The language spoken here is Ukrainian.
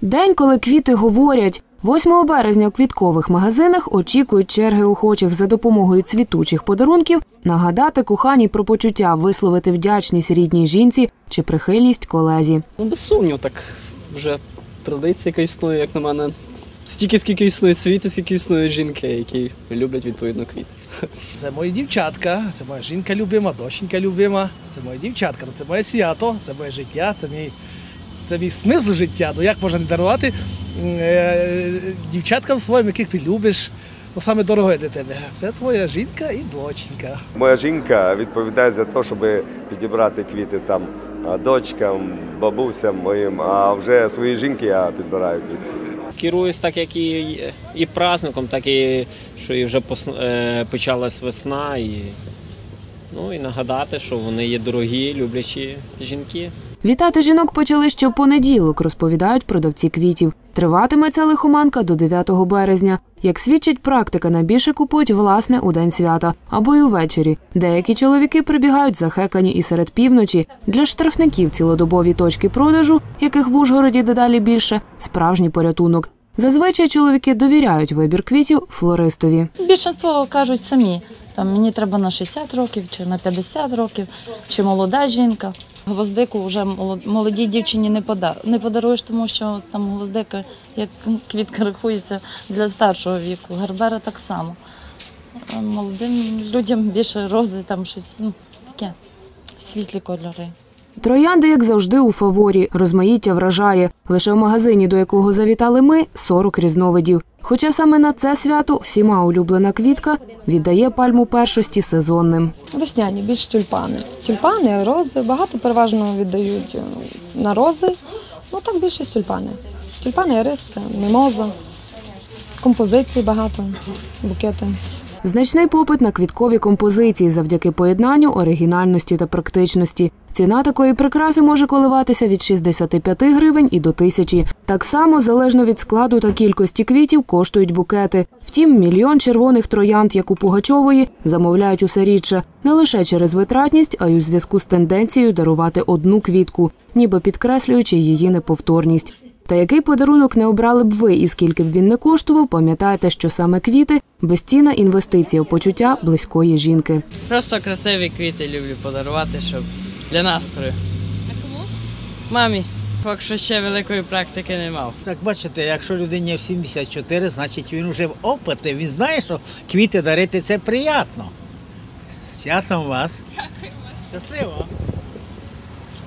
День, коли квіти говорять. 8 березня у квіткових магазинах очікують черги охочих за допомогою цвітучих подарунків нагадати коханій про почуття, висловити вдячність рідній жінці чи прихильність колезі. Ну, без сумніву, так вже традиція, яка існує, як на мене. Стільки, скільки існує світ, і скільки існує жінки, які люблять відповідно квіти. Це мої дівчатка, це моя жінка любима, доченька любима, це моя дівчатка, це моє свято, це моє життя, це мій, це мій смисл життя. Ну як можна не дарувати е, дівчаткам своїм, яких ти любиш, ну саме дороге для тебе. Це твоя жінка і доченька. Моя жінка відповідає за те, щоб підібрати квіти там дочкам, бабусям моїм, а вже своїй жінки я підбираю квіти. Керуюсь так, як і, і праздником, так і що і вже е, почалась весна. І, ну, і нагадати, що вони є дорогі, люблячі жінки. Вітати жінок почали ще в понеділок, розповідають продавці квітів. Триватиме ця лихоманка до 9 березня. Як свідчить практика, найбільше купують власне у день свята або й увечері. Деякі чоловіки прибігають захекані і серед півночі. Для штрафників цілодобові точки продажу, яких в Ужгороді дедалі більше, справжній порятунок. Зазвичай чоловіки довіряють вибір квітів флористові. Більшинство кажуть самі. Там мені треба на 60 років, чи на 50 років, чи молода жінка. Гвоздику вже молодій дівчині не не подаруєш, тому що там гвоздика, як квітка рахується для старшого віку. Гербера так само. Молодим людям більше рози, там щось ну, таке, світлі кольори. Троянди, як завжди, у фаворі. Розмаїття вражає. Лише в магазині, до якого завітали ми, 40 різновидів. Хоча саме на це свято всіма улюблена квітка віддає пальму першості сезонним. Весняні, більш тюльпани. Тюльпани, рози. Багато переважно віддають е, на рози. Ну так більшість тюльпани. Тюльпани, ірис, мімоза, композиції багато, букети. Значний попит на квіткові композиції завдяки поєднанню оригінальності та практичності. Ціна такої прикраси може коливатися від 65 гривень і до тисячі. Так само, залежно від складу та кількості квітів, коштують букети. Втім, мільйон червоних троянд, як у Пугачової, замовляють усе рідше не лише через витратність, а й у зв'язку з тенденцією дарувати одну квітку, ніби підкреслюючи її неповторність. Та який подарунок не обрали б ви і скільки б він не коштував, пам'ятайте, що саме квіти безцінна інвестиція в почуття близької жінки. Просто красиві квіти люблю подарувати, щоб для настрою. А кому? Мамі. Поки що ще великої практики не мав. Так бачите, якщо людині в 74, значить він вже в опиті, він знає, що квіти дарити це приємно. З святом вас. Дякую вас. Щасливо.